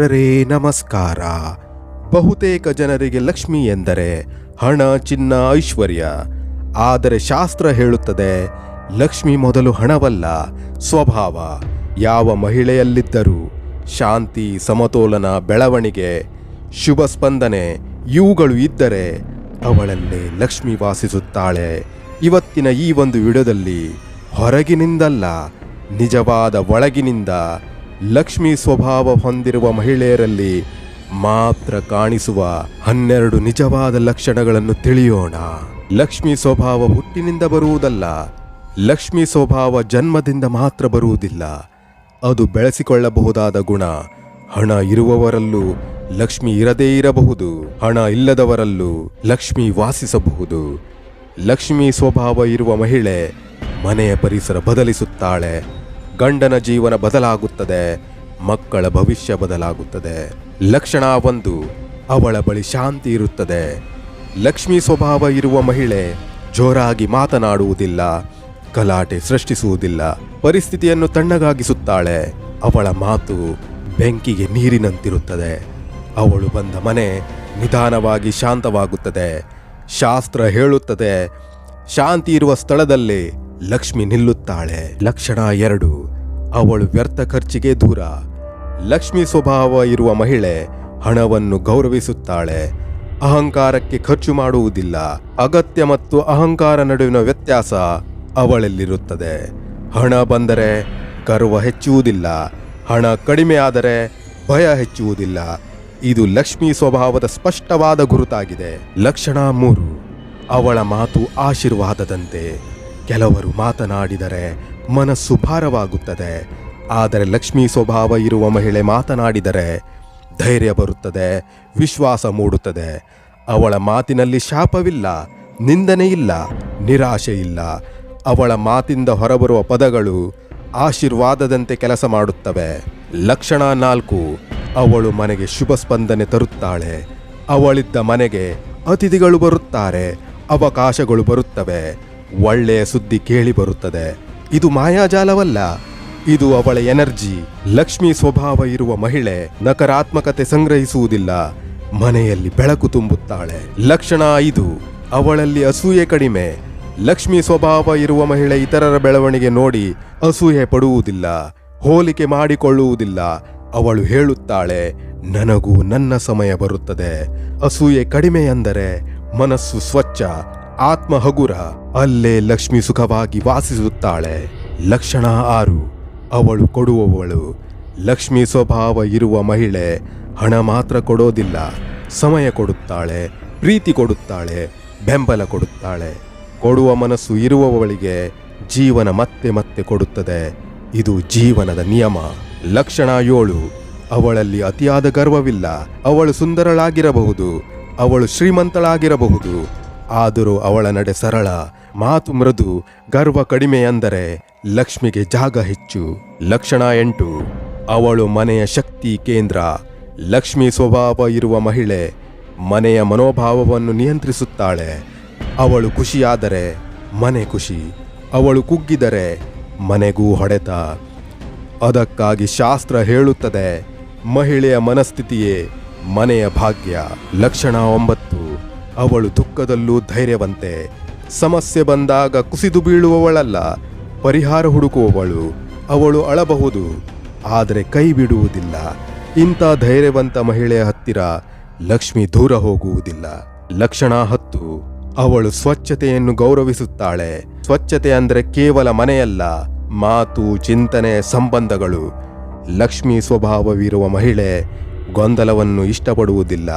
ಮಿತ್ರರೇ ನಮಸ್ಕಾರ. ಬಹುತೇಕ ಜನರಿಗೆ ಲಕ್ಷ್ಮಿ ಎಂದರೆ ಹಣ, ಚಿನ್ನ, ಐಶ್ವರ್ಯ. ಆದರೆ ಶಾಸ್ತ್ರ ಹೇಳುತ್ತದೆ, ಲಕ್ಷ್ಮಿ ಮೊದಲು ಹಣವಲ್ಲ, ಸ್ವಭಾವ. ಯಾವ ಮಹಿಳೆಯಲ್ಲಿದ್ದರೂ ಶಾಂತಿ, ಸಮತೋಲನ, ಬೆಳವಣಿಗೆ, ಶುಭ ಸ್ಪಂದನೆ, ಇವುಗಳು ಇದ್ದರೆ ಅವಳಲ್ಲೇ ಲಕ್ಷ್ಮಿ ವಾಸಿಸುತ್ತಾಳೆ. ಇವತ್ತಿನ ಈ ಒಂದು ವಿಡಿಯೋದಲ್ಲಿ ಹೊರಗಿನಿಂದಲ್ಲ, ನಿಜವಾದ ಒಳಗಿನಿಂದ ಲಕ್ಷ್ಮಿ ಸ್ವಭಾವ ಹೊಂದಿರುವ ಮಹಿಳೆಯರಲ್ಲಿ ಮಾತ್ರ ಕಾಣಿಸುವ ಹನ್ನೆರಡು ನಿಜವಾದ ಲಕ್ಷಣಗಳನ್ನು ತಿಳಿಯೋಣ. ಲಕ್ಷ್ಮಿ ಸ್ವಭಾವ ಹುಟ್ಟಿನಿಂದ ಬರುವುದಲ್ಲ, ಲಕ್ಷ್ಮಿ ಸ್ವಭಾವ ಜನ್ಮದಿಂದ ಮಾತ್ರ ಬರುವುದಿಲ್ಲ. ಅದು ಬೆಳೆಸಿಕೊಳ್ಳಬಹುದಾದ ಗುಣ, ಹಣ ಇರುವವರಲ್ಲೂ ಲಕ್ಷ್ಮಿ ಇರದೇ ಇರಬಹುದು, ಹಣ ಇಲ್ಲದವರಲ್ಲೂ ಲಕ್ಷ್ಮಿ ವಾಸಿಸಬಹುದು. ಲಕ್ಷ್ಮಿ ಸ್ವಭಾವ ಇರುವ ಮಹಿಳೆ ಮನೆಯ ಪರಿಸರ ಬದಲಿಸುತ್ತಾಳೆ ಗಂಡನ ಜೀವನ ಬದಲಾಗುತ್ತದೆ, ಮಕ್ಕಳ ಭವಿಷ್ಯ ಬದಲಾಗುತ್ತದೆ. ಲಕ್ಷಣ ಒಂದು, ಅವಳ ಬಳಿ ಶಾಂತಿ ಇರುತ್ತದೆ. ಲಕ್ಷ್ಮಿ ಸ್ವಭಾವ ಇರುವ ಮಹಿಳೆ ಜೋರಾಗಿ ಮಾತನಾಡುವುದಿಲ್ಲ, ಗಲಾಟೆ ಸೃಷ್ಟಿಸುವುದಿಲ್ಲ, ಪರಿಸ್ಥಿತಿಯನ್ನು ತಣ್ಣಗಾಗಿಸುತ್ತಾಳೆ. ಅವಳ ಮಾತು ಬೆಂಕಿಗೆ ನೀರಿನಂತಿರುತ್ತದೆ. ಅವಳು ಬಂದ ಮನೆ ನಿಧಾನವಾಗಿ ಶಾಂತವಾಗುತ್ತದೆ. ಶಾಸ್ತ್ರ ಹೇಳುತ್ತದೆ, ಶಾಂತಿ ಇರುವ ಸ್ಥಳದಲ್ಲಿ ಲಕ್ಷ್ಮಿ ನಿಲ್ಲುತ್ತಾಳೆ. ಲಕ್ಷಣ ಎರಡು ಅವಳು ವ್ಯರ್ಥ ಖರ್ಚಿಗೆ ದೂರ. ಲಕ್ಷ್ಮಿ ಸ್ವಭಾವ ಇರುವ ಮಹಿಳೆ ಹಣವನ್ನು ಗೌರವಿಸುತ್ತಾಳೆ. ಅಹಂಕಾರಕ್ಕೆ ಖರ್ಚು ಮಾಡುವುದಿಲ್ಲ. ಅಗತ್ಯ ಮತ್ತು ಅಹಂಕಾರ ನಡುವಿನ ವ್ಯತ್ಯಾಸ ಅವಳಲ್ಲಿರುತ್ತದೆ. ಹಣ ಬಂದರೆ ಗರ್ವ ಹೆಚ್ಚುವುದಿಲ್ಲ. ಹಣ ಕಡಿಮೆ ಆದರೆ ಭಯ ಹೆಚ್ಚುವುದಿಲ್ಲ. ಇದು ಲಕ್ಷ್ಮಿ ಸ್ವಭಾವದ ಸ್ಪಷ್ಟವಾದ ಗುರುತಾಗಿದೆ. ಲಕ್ಷಣ ಮೂರು. ಅವಳ ಮಾತು ಆಶೀರ್ವಾದದಂತೆ. ಕೆಲವರು ಮಾತನಾಡಿದರೆ ಮನಸ್ಸು ಭಾರವಾಗುತ್ತದೆ. ಆದರೆ ಲಕ್ಷ್ಮಿ ಸ್ವಭಾವ ಇರುವ ಮಹಿಳೆ ಮಾತನಾಡಿದರೆ ಧೈರ್ಯ ಬರುತ್ತದೆ, ವಿಶ್ವಾಸ ಮೂಡುತ್ತದೆ. ಅವಳ ಮಾತಿನಲ್ಲಿ ಶಾಪವಿಲ್ಲ, ನಿಂದನೆ ಇಲ್ಲ, ನಿರಾಶೆ ಇಲ್ಲ. ಅವಳ ಮಾತಿಂದ ಹೊರಬರುವ ಪದಗಳು ಆಶೀರ್ವಾದದಂತೆ ಕೆಲಸ ಮಾಡುತ್ತವೆ. ಲಕ್ಷಣ ನಾಲ್ಕು, ಅವಳು ಮನೆಗೆ ಶುಭ ಸ್ಪಂದನೆ ತರುತ್ತಾಳೆ. ಅವಳಿದ್ದ ಮನೆಗೆ ಅತಿಥಿಗಳು ಬರುತ್ತಾರೆ, ಅವಕಾಶಗಳು ಬರುತ್ತವೆ. ಒಳ್ಳೆಯ ಸುದ್ದಿ ಕೇಳಿ ಬರುತ್ತದೆ. ಇದು ಮಾಯಾಜಾಲವಲ್ಲ, ಇದು ಅವಳ ಎನರ್ಜಿ. ಲಕ್ಷ್ಮಿ ಸ್ವಭಾವ ಇರುವ ಮಹಿಳೆ ನಕಾರಾತ್ಮಕತೆ ಸಂಗ್ರಹಿಸುವುದಿಲ್ಲ, ಮನೆಯಲ್ಲಿ ಬೆಳಕು ತುಂಬುತ್ತಾಳೆ. ಲಕ್ಷಣ ಐದು, ಅವಳಲ್ಲಿ ಅಸೂಯೆ ಕಡಿಮೆ. ಲಕ್ಷ್ಮಿ ಸ್ವಭಾವ ಇರುವ ಮಹಿಳೆ ಇತರರ ಬೆಳವಣಿಗೆ ನೋಡಿ ಅಸೂಯೆ ಪಡುವುದಿಲ್ಲ, ಹೋಲಿಕೆ ಮಾಡಿಕೊಳ್ಳುವುದಿಲ್ಲ. ಅವಳು ಹೇಳುತ್ತಾಳೆ, ನನಗೂ ನನ್ನ ಸಮಯ ಬರುತ್ತದೆ. ಅಸೂಯೆ ಕಡಿಮೆ ಅಂದರೆ ಮನಸ್ಸು ಸ್ವಚ್ಛ ಆತ್ಮ ಹಗುರ ಅಲ್ಲೇ ಲಕ್ಷ್ಮಿ ಸುಖವಾಗಿ ವಾಸಿಸುತ್ತಾಳೆ. ಲಕ್ಷಣ ಆರು. ಅವಳು ಕೊಡುವವಳು. ಲಕ್ಷ್ಮಿ ಸ್ವಭಾವ ಇರುವ ಮಹಿಳೆ ಹಣ ಮಾತ್ರ ಕೊಡೋದಿಲ್ಲ. ಸಮಯ ಕೊಡುತ್ತಾಳೆ, ಪ್ರೀತಿ ಕೊಡುತ್ತಾಳೆ, ಬೆಂಬಲ ಕೊಡುತ್ತಾಳೆ. ಕೊಡುವ ಮನಸ್ಸು ಇರುವವಳಿಗೆ ಜೀವನ ಮತ್ತೆ ಮತ್ತೆ ಕೊಡುತ್ತದೆ. ಇದು ಜೀವನದ ನಿಯಮ. ಲಕ್ಷಣ ಏಳು. ಅವಳಲ್ಲಿ ಅತಿಯಾದ ಗರ್ವವಿಲ್ಲ. ಅವಳು ಸುಂದರಳಾಗಿರಬಹುದು. ಅವಳು ಶ್ರೀಮಂತಳಾಗಿರಬಹುದು. ಆದರೂ ಅವಳ ನಡೆ ಸರಳ, ಮಾತು ಮೃದು, ಗರ್ವ ಕಡಿಮೆ ಅಂದರೆ ಲಕ್ಷ್ಮಿಗೆ ಜಾಗ ಹೆಚ್ಚು. ಲಕ್ಷಣ ಎಂಟು, ಅವಳು ಮನೆಯ ಶಕ್ತಿ ಕೇಂದ್ರ. ಲಕ್ಷ್ಮಿ ಸ್ವಭಾವ ಇರುವ ಮಹಿಳೆ ಮನೆಯ ಮನೋಭಾವವನ್ನು ನಿಯಂತ್ರಿಸುತ್ತಾಳೆ. ಅವಳು ಖುಷಿಯಾದರೆ ಮನೆ ಖುಷಿ, ಅವಳು ಕುಗ್ಗಿದರೆ ಮನೆಗೂ ಹೊಡೆತ. ಅದಕ್ಕಾಗಿ ಶಾಸ್ತ್ರ ಹೇಳುತ್ತದೆ, ಮಹಿಳೆಯ ಮನಸ್ಥಿತಿಯೇ ಮನೆಯ ಭಾಗ್ಯ. ಲಕ್ಷಣ ಒಂಬತ್ತು ಅವಳು ದುಃಖದಲ್ಲೂ ಧೈರ್ಯವಂತೆ. ಸಮಸ್ಯೆ ಬಂದಾಗ ಕುಸಿದು ಬೀಳುವವಳಲ್ಲ, ಪರಿಹಾರ ಹುಡುಕುವವಳು, ಅವಳು ಅಳಬಹುದು, ಆದರೆ ಕೈ ಬಿಡುವುದಿಲ್ಲ. ಇಂಥ ಧೈರ್ಯವಂತ ಮಹಿಳೆಯ ಹತ್ತಿರ ಲಕ್ಷ್ಮಿ ದೂರ ಹೋಗುವುದಿಲ್ಲ. ಲಕ್ಷಣ ಹತ್ತು, ಅವಳು ಸ್ವಚ್ಛತೆಯನ್ನು ಗೌರವಿಸುತ್ತಾಳೆ. ಸ್ವಚ್ಛತೆ ಅಂದರೆ ಕೇವಲ ಮನೆಯಲ್ಲ, ಮಾತು, ಚಿಂತನೆ, ಸಂಬಂಧಗಳು. ಲಕ್ಷ್ಮಿ ಸ್ವಭಾವವಿರುವ ಮಹಿಳೆ ಗೊಂದಲವನ್ನು ಇಷ್ಟಪಡುವುದಿಲ್ಲ.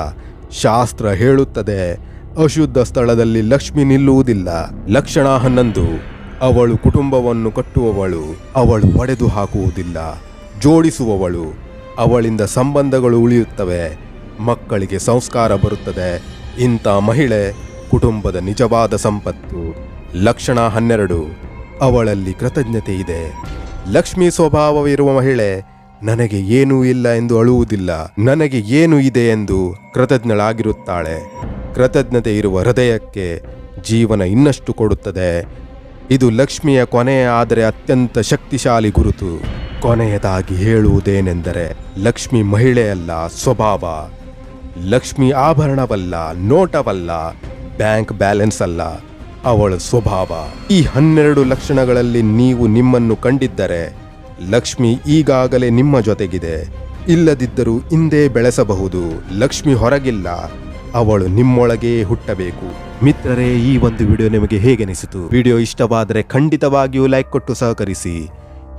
ಶಾಸ್ತ್ರ ಹೇಳುತ್ತದೆ ಅಶುದ್ಧ ಸ್ಥಳದಲ್ಲಿ ಲಕ್ಷ್ಮಿ ನಿಲ್ಲುವುದಿಲ್ಲ. ಲಕ್ಷಣ ಹನ್ನೊಂದು. ಅವಳು ಕುಟುಂಬವನ್ನು ಕಟ್ಟುವವಳು, ಅವಳು ಒಡೆದು ಹಾಕುವುದಿಲ್ಲ. ಜೋಡಿಸುವವಳು, ಅವಳಿಂದ ಸಂಬಂಧಗಳು ಉಳಿಯುತ್ತವೆ. ಮಕ್ಕಳಿಗೆ ಸಂಸ್ಕಾರ ಬರುತ್ತದೆ. ಇಂಥ ಮಹಿಳೆ ಕುಟುಂಬದ ನಿಜವಾದ ಸಂಪತ್ತು. ಲಕ್ಷಣ ಹನ್ನೆರಡು. ಅವಳಲ್ಲಿ ಕೃತಜ್ಞತೆ ಇದೆ. ಲಕ್ಷ್ಮಿ ಸ್ವಭಾವವಿರುವ ಮಹಿಳೆ, ನನಗೆ ಏನೂ ಇಲ್ಲ ಎಂದು ಅಳುವುದಿಲ್ಲ. ನನಗೆ ಏನು ಇದೆ ಎಂದು ಕೃತಜ್ಞಳಾಗಿರುತ್ತಾಳೆ. ಕೃತಜ್ಞತೆ ಇರುವ ಹೃದಯಕ್ಕೆ ಜೀವನ ಇನ್ನಷ್ಟು ಕೊಡುತ್ತದೆ. ಇದು ಲಕ್ಷ್ಮಿಯ ಕೊನೆಯ, ಆದರೆ ಅತ್ಯಂತ ಶಕ್ತಿಶಾಲಿ ಗುರುತು. ಕೊನೆಯದಾಗಿ ಹೇಳುವುದೇನೆಂದರೆ, ಲಕ್ಷ್ಮಿ ಮಹಿಳೆಯಲ್ಲ, ಸ್ವಭಾವ. ಲಕ್ಷ್ಮಿ ಆಭರಣವಲ್ಲ, ನೋಟವಲ್ಲ, ಬ್ಯಾಂಕ್ ಬ್ಯಾಲೆನ್ಸ್ ಅಲ್ಲ, ಅವಳ ಸ್ವಭಾವ. ಈ ಹನ್ನೆರಡು ಲಕ್ಷಣಗಳಲ್ಲಿ ನೀವು ನಿಮ್ಮನ್ನು ಕಂಡಿದ್ದರೆ, ಲಕ್ಷ್ಮಿ ಈಗಾಗಲೇ ನಿಮ್ಮ ಜೊತೆಗಿದೆ. ಇಲ್ಲದಿದ್ದರೂ ಹಿಂದೆ ಬೆಳೆಸಬಹುದು. ಲಕ್ಷ್ಮಿ ಹೊರಗಿಲ್ಲ. ಅವಳು ನಿಮ್ಮೊಳಗೆ ಹುಟ್ಟಬೇಕು. ಮಿತ್ರರೇ, ಈ ಒಂದು ವಿಡಿಯೋ ನಿಮಗೆ ಹೇಗೆ ಅನಿಸಿತು ವಿಡಿಯೋ ಇಷ್ಟವಾದರೆ ಖಂಡಿತವಾಗಿಯೂ ಲೈಕ್ ಕೊಟ್ಟು ಸಹಕರಿಸಿ.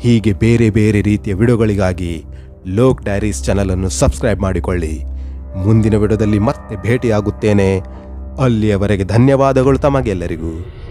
ಹೀಗೆ ಬೇರೆ ಬೇರೆ ರೀತಿಯ ವಿಡಿಯೋಗಳಿಗಾಗಿ ಲೋಕ್ ಡೈರೀಸ್ ಚಾನಲನ್ನು ಸಬ್ಸ್ಕ್ರೈಬ್ ಮಾಡಿಕೊಳ್ಳಿ. ಮುಂದಿನ ವಿಡಿಯೋದಲ್ಲಿ ಮತ್ತೆ ಭೇಟಿಯಾಗುತ್ತೇನೆ. ಅಲ್ಲಿಯವರೆಗೆ ಧನ್ಯವಾದಗಳು ತಮಗೆಲ್ಲರಿಗೂ.